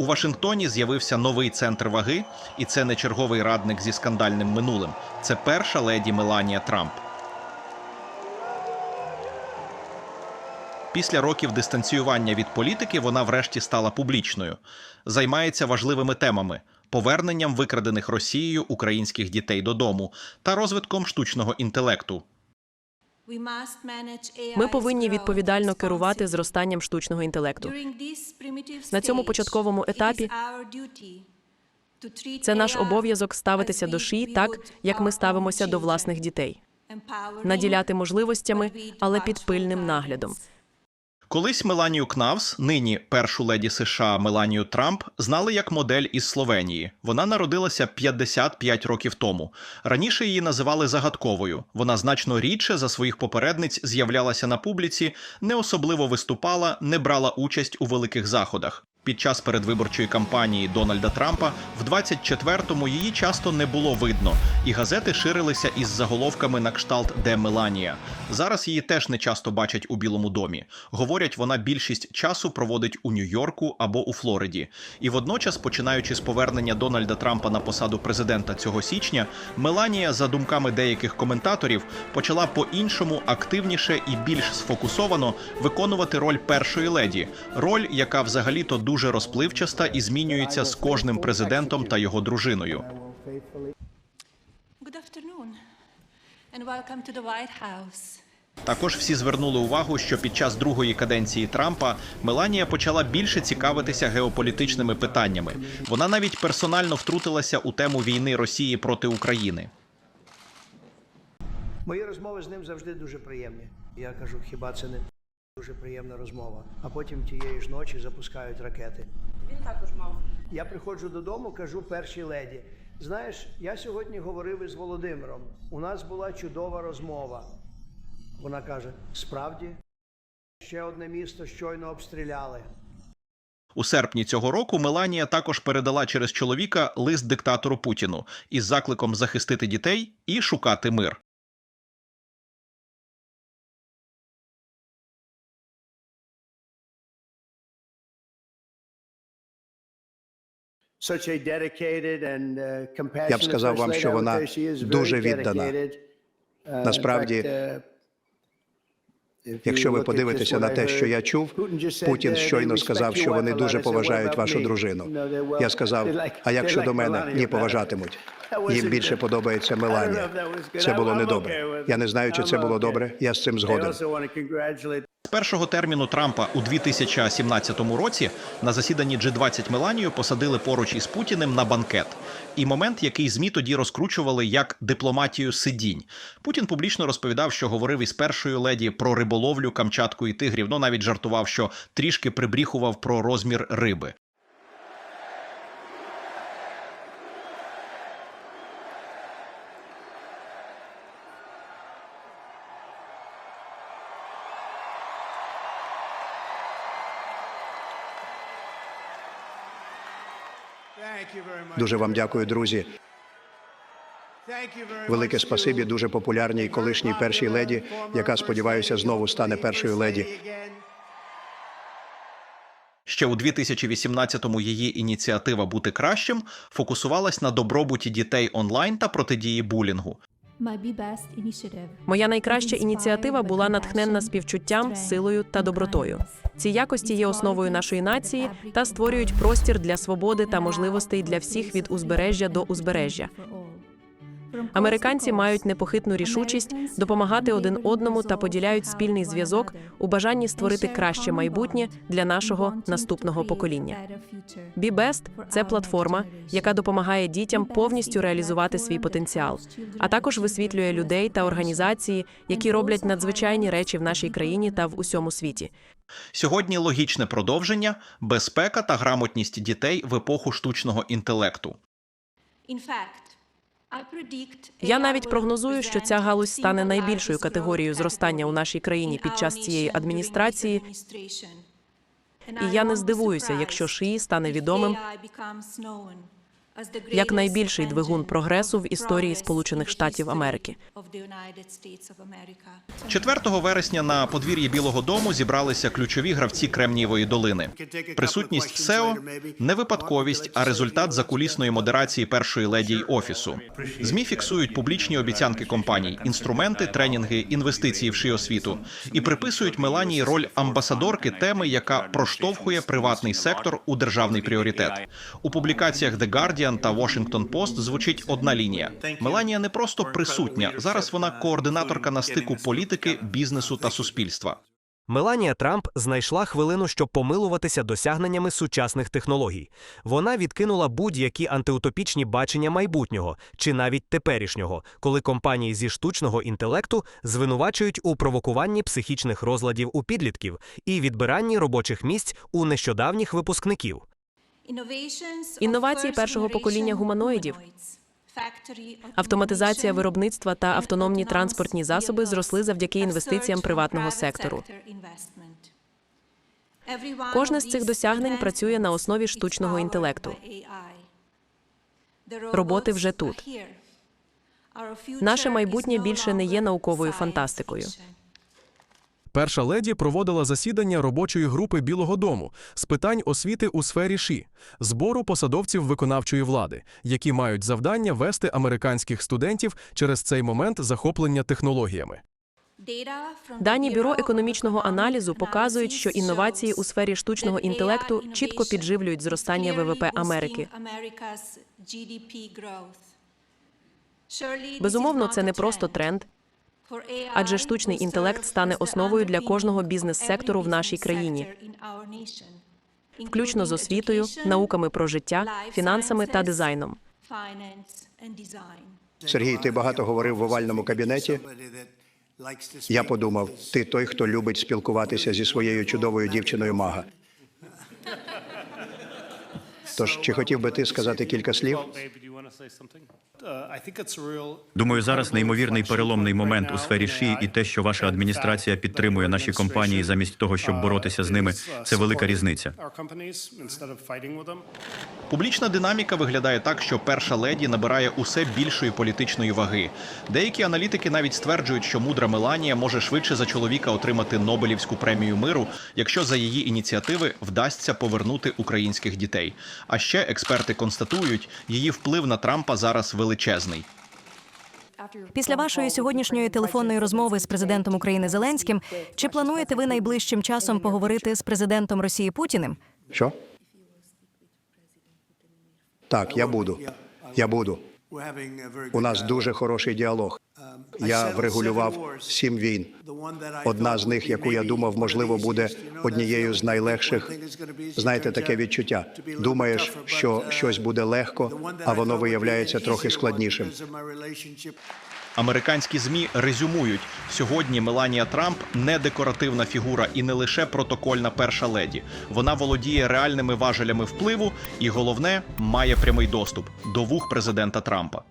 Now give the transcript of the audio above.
У Вашингтоні з'явився новий центр ваги, і це не черговий радник зі скандальним минулим. Це перша леді Меланія Трамп. Після років дистанціювання від політики вона врешті стала публічною. Займається важливими темами: поверненням викрадених Росією українських дітей додому та розвитком штучного інтелекту. Ми повинні відповідально керувати зростанням штучного інтелекту. На цьому початковому етапі Це наш обов'язок ставитися до ші так, як ми ставимося до власних дітей, наділяти можливостями, але під пильним наглядом. Колись Меланію Кнавс, нині першу леді США Меланію Трамп, знали як модель із Словенії. Вона народилася 55 років тому. Раніше її називали загадковою. Вона значно рідше за своїх попередниць з'являлася на публіці, не особливо виступала, не брала участь у великих заходах. Під час передвиборчої кампанії Дональда Трампа в 24-му її часто не було видно, і газети ширилися із заголовками на кшталт Де Меланія. Зараз її теж не часто бачать у Білому домі. Говорять, вона більшість часу проводить у Нью-Йорку або у Флориді. І водночас, починаючи з повернення Дональда Трампа на посаду президента цього січня, Меланія, за думками деяких коментаторів, почала по-іншому активніше і більш сфокусовано виконувати роль першої леді, роль, яка взагалі-то дуже розпливчаста і змінюється з кожним президентом та його дружиною. Також всі звернули увагу, що під час другої каденції Трампа Меланія почала більше цікавитися геополітичними питаннями. Вона навіть персонально втрутилася у тему війни Росії проти України. Мої розмови з ним завжди дуже приємні. Я кажу, хіба це не дуже приємна розмова? А потім тієї ж ночі запускають ракети. Він також мав. Я приходжу додому, кажу першій леді. Знаєш, я сьогодні говорив із Володимиром. У нас була чудова розмова. Вона каже: справді, ще одне місто щойно обстріляли. У серпні цього року Меланія також передала через чоловіка лист диктатору Путіну із закликом захистити дітей і шукати мир. Я б сказав вам, що вона дуже віддана. Насправді, Якщо ви подивитеся на те, що я чув, Путін щойно сказав, що вони дуже поважають вашу дружину. Я сказав: а як щодо мене, ні, поважатимуть. Їм більше подобається Меланія. Це було недобре. Я не знаю, чи це було добре. Я з цим згоден. Першого терміну Трампа у 2017 році на засіданні G20 Меланію посадили поруч із Путіним на банкет. І момент, який змі тоді розкручували як дипломатію сидінь. Путін публічно розповідав, що говорив із першою леді про риболовлю, камчатку і тигрів. Ну навіть жартував, що трішки прибріхував про розмір риби. Дуже вам дякую, друзі. Велике спасибі дуже популярній колишній першій леді, яка сподіваюся знову стане першою леді. Ще у 2018-му її ініціатива бути кращим фокусувалась на добробуті дітей онлайн та протидії булінгу. Моя найкраща ініціатива була натхненна співчуттям, силою та добротою. Ці якості є основою нашої нації та створюють простір для свободи та можливостей для всіх від узбережжя до узбережжя. Американці мають непохитну рішучість допомагати один одному та поділяють спільний зв'язок у бажанні створити краще майбутнє для нашого наступного покоління. BeBest – це платформа, яка допомагає дітям повністю реалізувати свій потенціал, а також висвітлює людей та організації, які роблять надзвичайні речі в нашій країні та в усьому світі. Сьогодні логічне продовження, безпека та грамотність дітей в епоху штучного інтелекту. Я навіть прогнозую, що ця галузь стане найбільшою категорією зростання у нашій країні під час цієї адміністрації. І я не здивуюся, якщо шиї стане відомим як найбільший двигун прогресу в історії Сполучених Штатів Америки. 4 вересня на подвір'ї Білого Дому зібралися ключові гравці Кремнієвої долини. Присутність СЕО не випадковість, а результат закулісної модерації першої леді й офісу. Змі фіксують публічні обіцянки компаній, інструменти, тренінги, інвестиції в ши освіту і приписують Меланії роль амбасадорки теми, яка проштовхує приватний сектор у державний пріоритет. У публікаціях The Guardian та Washington Post звучить одна лінія. Меланія не просто присутня зараз. Вона координаторка на стику політики, бізнесу та суспільства. Меланія Трамп знайшла хвилину, щоб помилуватися досягненнями сучасних технологій. Вона відкинула будь-які антиутопічні бачення майбутнього чи навіть теперішнього, коли компанії зі штучного інтелекту звинувачують у провокуванні психічних розладів у підлітків і відбиранні робочих місць у нещодавніх випускників. Інновації першого покоління гуманоїдів, автоматизація виробництва та автономні транспортні засоби зросли завдяки інвестиціям приватного сектору. Кожне з цих досягнень працює на основі штучного інтелекту. Роботи вже тут. Наше майбутнє більше не є науковою фантастикою. Перша леді проводила засідання робочої групи Білого Дому з питань освіти у сфері ШІ, збору посадовців виконавчої влади, які мають завдання вести американських студентів через цей момент захоплення технологіями. Дані бюро економічного аналізу показують, що інновації у сфері штучного інтелекту чітко підживлюють зростання ВВП Америки. Безумовно, це не просто тренд, адже штучний інтелект стане основою для кожного бізнес-сектору в нашій країні, включно з освітою, науками про життя, фінансами та дизайном. Сергій, ти багато говорив в овальному кабінеті. Я подумав, ти той, хто любить спілкуватися зі своєю чудовою дівчиною Мага. Тож, чи хотів би ти сказати кілька слів? Думаю, зараз неймовірний переломний момент у сфері ШІ, і те, що ваша адміністрація підтримує наші компанії замість того, щоб боротися з ними, це велика різниця. Публічна динаміка виглядає так, що перша леді набирає усе більшої політичної ваги. Деякі аналітики навіть стверджують, що мудра Меланія може швидше за чоловіка отримати Нобелівську премію миру, якщо за її ініціативи вдасться повернути українських дітей. А ще експерти констатують, її вплив на Трампа зараз величезний. Після вашої сьогоднішньої телефонної розмови з президентом України Зеленським, чи плануєте ви найближчим часом поговорити з президентом Росії Путіним? Що? Так, я буду. Я буду. У нас дуже хороший діалог. Я врегулював сім війн. Одна з них, яку я думав, можливо, буде однією з найлегших. Знаєте, таке відчуття. Думаєш, що щось буде легко, а воно виявляється трохи складнішим. Американські змі резюмують сьогодні. Меланія Трамп не декоративна фігура і не лише протокольна перша леді. Вона володіє реальними важелями впливу і головне має прямий доступ до вух президента Трампа.